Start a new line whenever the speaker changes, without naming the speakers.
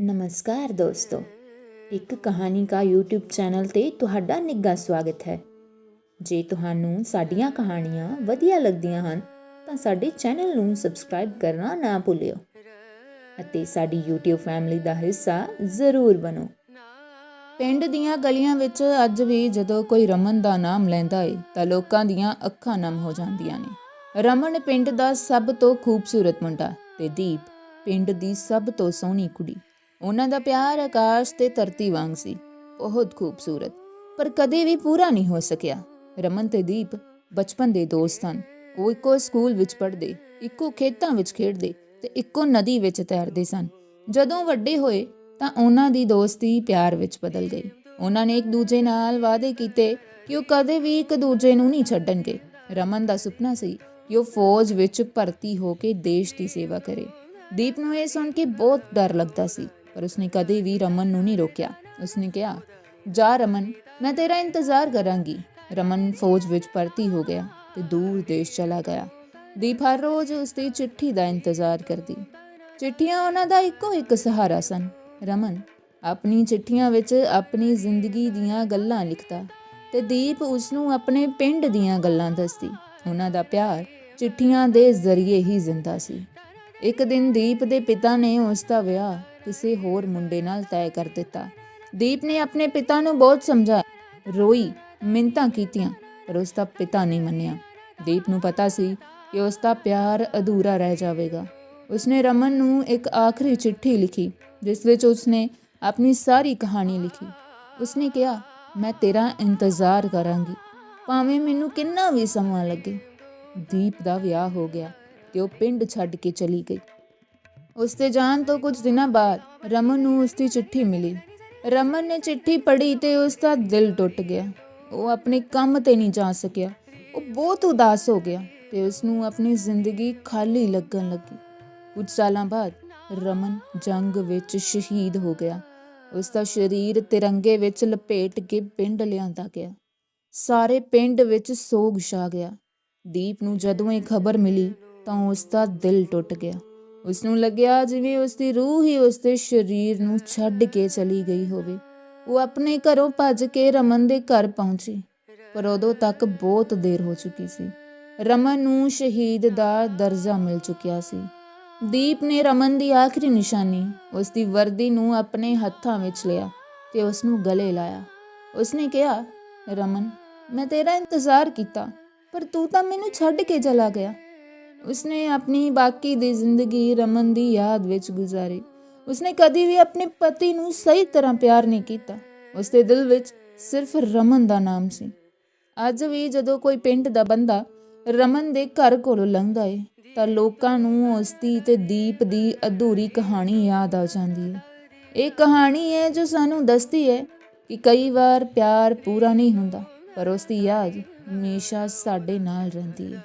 ਨਮਸਕਾਰ ਦੋਸਤੋ। ਇੱਕ ਕਹਾਣੀ ਕਾ YouTube ਚੈਨਲ ਤੇ ਤੁਹਾਡਾ ਨਿੱਘਾ ਸਵਾਗਤ ਹੈ। ਜੇ ਤੁਹਾਨੂੰ ਸਾਡੀਆਂ ਕਹਾਣੀਆਂ ਵਧੀਆ ਲੱਗਦੀਆਂ ਹਨ, ਤਾਂ ਸਾਡੇ ਚੈਨਲ ਨੂੰ ਸਬਸਕ੍ਰਾਈਬ ਕਰਨਾ ਨਾ ਭੁੱਲਿਓ। ਅਤੇ ਸਾਡੀ YouTube ਫੈਮਿਲੀ ਦਾ ਹਿੱਸਾ ਜ਼ਰੂਰ ਬਣੋ।
ਪਿੰਡ ਦੀਆਂ ਗਲੀਆਂ ਵਿੱਚ ਅੱਜ ਵੀ ਜਦੋਂ ਕੋਈ ਰਮਨ ਦਾ ਨਾਮ ਲੈਂਦਾ ਏ, ਤਾਂ ਲੋਕਾਂ ਦੀਆਂ ਅੱਖਾਂ ਨਮ ਹੋ ਜਾਂਦੀਆਂ ਨੇ। ਰਮਨ ਪਿੰਡ ਦਾ ਸਭ ਤੋਂ ਖੂਬਸੂਰਤ ਮੁੰਡਾ ਤੇ ਦੀਪ ਪਿੰਡ ਦੀ ਸਭ ਤੋਂ ਸੋਹਣੀ ਕੁੜੀ। ਉਹਨਾਂ ਦਾ ਪਿਆਰ ਆਕਾਸ਼ ਤੇ ਧਰਤੀ ਵਾਂਗ ਸੀ। ਬਹੁਤ ਖੂਬਸੂਰਤ। ਪਰ ਕਦੇ ਵੀ ਪੂਰਾ ਨਹੀਂ ਹੋ ਸਕਿਆ। ਰਮਨ ਤੇ ਦੀਪ ਬਚਪਨ ਦੇ ਦੋਸਤ ਹਨ। ਉਹ ਇੱਕੋ ਸਕੂਲ ਵਿੱਚ ਪੜ੍ਹਦੇ, ਇੱਕੋ ਖੇਤਾਂ ਵਿੱਚ ਖੇਡਦੇ ਤੇ ਇੱਕੋ ਨਦੀ ਵਿੱਚ ਤੈਰਦੇ ਸਨ। ਜਦੋਂ ਵੱਡੇ ਹੋਏ ਤਾਂ ਉਹਨਾਂ ਦੀ ਦੋਸਤੀ ਪਿਆਰ ਵਿੱਚ ਬਦਲ ਗਈ। ਉਹਨਾਂ ਨੇ ਇੱਕ ਦੂਜੇ ਨਾਲ ਵਾਅਦੇ ਕੀਤੇ ਕਿ ਉਹ ਕਦੇ ਵੀ ਇੱਕ ਦੂਜੇ ਨੂੰ ਨਹੀਂ ਛੱਡਣਗੇ। ਰਮਨ ਦਾ ਸੁਪਨਾ ਸੀ ਕਿ ਉਹ ਫੌਜ ਵਿੱਚ ਭਰਤੀ ਹੋ ਕੇ ਦੇਸ਼ ਦੀ ਸੇਵਾ ਕਰੇ। ਦੀਪ ਨੂੰ ਇਹ ਸੁਣ ਕੇ ਬਹੁਤ ਡਰ ਲੱਗਦਾ ਸੀ। ਪਰ ਉਸਨੇ ਕਦੇ ਵੀ ਰਮਨ ਨੂੰ ਨਹੀਂ ਰੋਕਿਆ। ਉਸਨੇ ਕਿਹਾ, ਜਾ ਰਮਨ, ਮੈਂ ਤੇਰਾ ਇੰਤਜ਼ਾਰ ਕਰਾਂਗੀ। ਰਮਨ ਫੌਜ ਵਿੱਚ ਭਰਤੀ ਹੋ ਗਿਆ ਤੇ ਦੂਰ ਦੇਸ਼ ਚਲਾ ਗਿਆ। ਦੀਪ ਹਰ ਰੋਜ਼ ਉਸਦੀ ਚਿੱਠੀ ਦਾ ਇੰਤਜ਼ਾਰ ਕਰਦੀ। ਚਿੱਠੀਆਂ ਉਹਨਾਂ ਦਾ ਇੱਕੋ ਇੱਕ ਸਹਾਰਾ ਸਨ। ਰਮਨ ਆਪਣੀ ਚਿੱਠੀਆਂ ਵਿੱਚ ਆਪਣੀ ਜ਼ਿੰਦਗੀ ਦੀਆਂ ਗੱਲਾਂ ਲਿਖਦਾ ਤੇ ਦੀਪ ਉਸ ਨੂੰ ਆਪਣੇ ਪਿੰਡ ਦੀਆਂ ਗੱਲਾਂ ਦੱਸਦੀ। ਉਹਨਾਂ ਦਾ ਪਿਆਰ ਚਿੱਠੀਆਂ ਦੇ ਜ਼ਰੀਏ ਹੀ ਜ਼ਿੰਦਾ ਸੀ। ਇੱਕ ਦਿਨ ਦੀਪ ਦੇ ਪਿਤਾ ਨੇ ਉਸ ਦਾ ਵਿਆਹ ਕਿਸੇ ਹੋਰ ਮੁੰਡੇ ਨਾਲ ਤੈਅ ਕਰ ਦਿੱਤਾ। ਦੀਪ ਨੇ ਆਪਣੇ ਪਿਤਾ ਨੂੰ ਬਹੁਤ ਸਮਝਾਇਆ। ਰੋਈ ਮਿੰਤਾਂ ਕੀਤੀਆਂ, ਪਰ ਉਸ ਦਾ ਪਿਤਾ ਨਹੀਂ ਮੰਨਿਆ। ਦੀਪ ਨੂੰ ਪਤਾ ਸੀ ਕਿ ਉਸ ਦਾ ਪਿਆਰ ਅਧੂਰਾ ਰਹਿ ਜਾਵੇਗਾ। ਉਸਨੇ ਰਮਨ ਨੂੰ ਇੱਕ ਆਖਰੀ ਚਿੱਠੀ ਲਿਖੀ, ਜਿਸ ਵਿੱਚ ਉਸਨੇ ਆਪਣੀ ਸਾਰੀ ਕਹਾਣੀ ਲਿਖੀ। ਉਸਨੇ ਕਿਹਾ, ਮੈਂ ਤੇਰਾ ਇੰਤਜ਼ਾਰ ਕਰਾਂਗੀ। ਭਾਵੇਂ ਮੈਨੂੰ ਕਿੰਨਾ ਵੀ ਸਮਾਂ ਲੱਗੇ। ਦੀਪ ਦਾ ਵਿਆਹ ਹੋ ਗਿਆ ਤੇ ਉਹ ਪਿੰਡ ਛੱਡ ਕੇ ਚਲੀ ਗਈ। ਉਸ ਦੇ ਜਾਣ ਤੋਂ ਕੁਝ ਦਿਨਾਂ ਬਾਅਦ ਰਮਨ ਨੂੰ ਉਸ ਦੀ ਚਿੱਠੀ ਮਿਲੀ। ਰਮਨ ਨੇ ਚਿੱਠੀ ਪੜ੍ਹੀ ਤੇ ਉਸ ਦਾ ਦਿਲ ਟੁੱਟ ਗਿਆ। ਉਹ ਆਪਣੇ ਕੰਮ ਤੇ ਨਹੀਂ ਜਾ ਸਕਿਆ। ਉਹ ਬਹੁਤ ਉਦਾਸ ਹੋ ਗਿਆ ਤੇ ਉਸ ਨੂੰ ਆਪਣੀ ਜ਼ਿੰਦਗੀ ਖਾਲੀ ਲੱਗਣ ਲੱਗੀ। ਕੁਝ ਸਾਲਾਂ ਬਾਅਦ ਰਮਨ ਜੰਗ ਵਿੱਚ ਸ਼ਹੀਦ ਹੋ ਗਿਆ। ਉਸ ਦਾ ਸਰੀਰ ਤਿਰੰਗੇ ਵਿੱਚ ਲਪੇਟ ਕੇ ਪਿੰਡ ਲਿਆਂਦਾ ਗਿਆ। ਸਾਰੇ ਪਿੰਡ ਵਿੱਚ ਸੋਗ ਛਾ ਗਿਆ। ਦੀਪ ਨੂੰ ਜਦੋਂ ਇਹ ਖਬਰ ਮਿਲੀ ਤਾਂ ਉਸ ਦਾ ਦਿਲ ਟੁੱਟ ਗਿਆ। ਉਸ ਨੂੰ ਲੱਗਿਆ ਜਿਵੇਂ ਉਸ ਦੀ ਰੂਹ ਹੀ ਉਸ ਦੇ ਸਰੀਰ ਨੂੰ ਛੱਡ ਕੇ ਚਲੀ ਗਈ ਹੋਵੇ। ਉਹ ਆਪਣੇ ਘਰੋਂ ਭੱਜ ਕੇ ਰਮਨ ਦੇ ਘਰ ਪਹੁੰਚੀ, ਪਰ ਉਦੋਂ ਤੱਕ ਬਹੁਤ ਦੇਰ ਹੋ ਚੁੱਕੀ ਸੀ। ਰਮਨ ਨੂੰ ਸ਼ਹੀਦ ਦਾ ਦਰਜਾ ਮਿਲ ਚੁੱਕਿਆ ਸੀ। ਦੀਪ ਨੇ ਰਮਨ ਦੀ ਆਖਰੀ ਨਿਸ਼ਾਨੀ ਉਸ ਦੀ ਵਰਦੀ ਨੂੰ ਆਪਣੇ ਹੱਥਾਂ ਵਿੱਚ ਲਿਆ ਤੇ ਉਸ ਨੂੰ ਗਲੇ ਲਾਇਆ। ਉਸਨੇ ਕਿਹਾ, ਰਮਨ, ਮੈਂ ਤੇਰਾ ਇੰਤਜ਼ਾਰ ਕੀਤਾ, ਪਰ ਤੂੰ ਤਾਂ ਮੈਨੂੰ ਛੱਡ ਕੇ ਚਲਾ ਗਿਆ। ਉਸਨੇ ਆਪਣੀ ਬਾਕੀ ਦੀ ਜ਼ਿੰਦਗੀ ਰਮਨ ਦੀ ਯਾਦ ਵਿੱਚ ਗੁਜ਼ਾਰੀ। ਉਸਨੇ ਕਦੀ ਵੀ ਆਪਣੇ ਪਤੀ ਨੂੰ ਸਹੀ ਤਰ੍ਹਾਂ ਪਿਆਰ ਨਹੀਂ ਕੀਤਾ। ਉਸਦੇ ਦਿਲ ਵਿੱਚ ਸਿਰਫ ਰਮਨ ਦਾ ਨਾਮ ਸੀ। ਅੱਜ ਵੀ ਜਦੋਂ ਕੋਈ ਪਿੰਡ ਦਾ ਬੰਦਾ ਰਮਨ ਦੇ ਘਰ ਕੋਲੋਂ ਲੰਘਦਾ ਏ ਤਾਂ ਲੋਕਾਂ ਨੂੰ ਉਸ ਦੀ ਤੇ ਦੀਪ ਦੀ ਅਧੂਰੀ ਕਹਾਣੀ ਯਾਦ ਆ ਜਾਂਦੀ ਹੈ। ਇਹ ਕਹਾਣੀ ਹੈ ਜੋ ਸਾਨੂੰ ਦੱਸਦੀ ਹੈ ਕਿ ਕਈ ਵਾਰ ਪਿਆਰ ਪੂਰਾ ਨਹੀਂ ਹੁੰਦਾ, ਪਰ ਉਸ ਦੀ ਯਾਦ ਹਮੇਸ਼ਾ ਸਾਡੇ ਨਾਲ ਰਹਿੰਦੀ ਹੈ।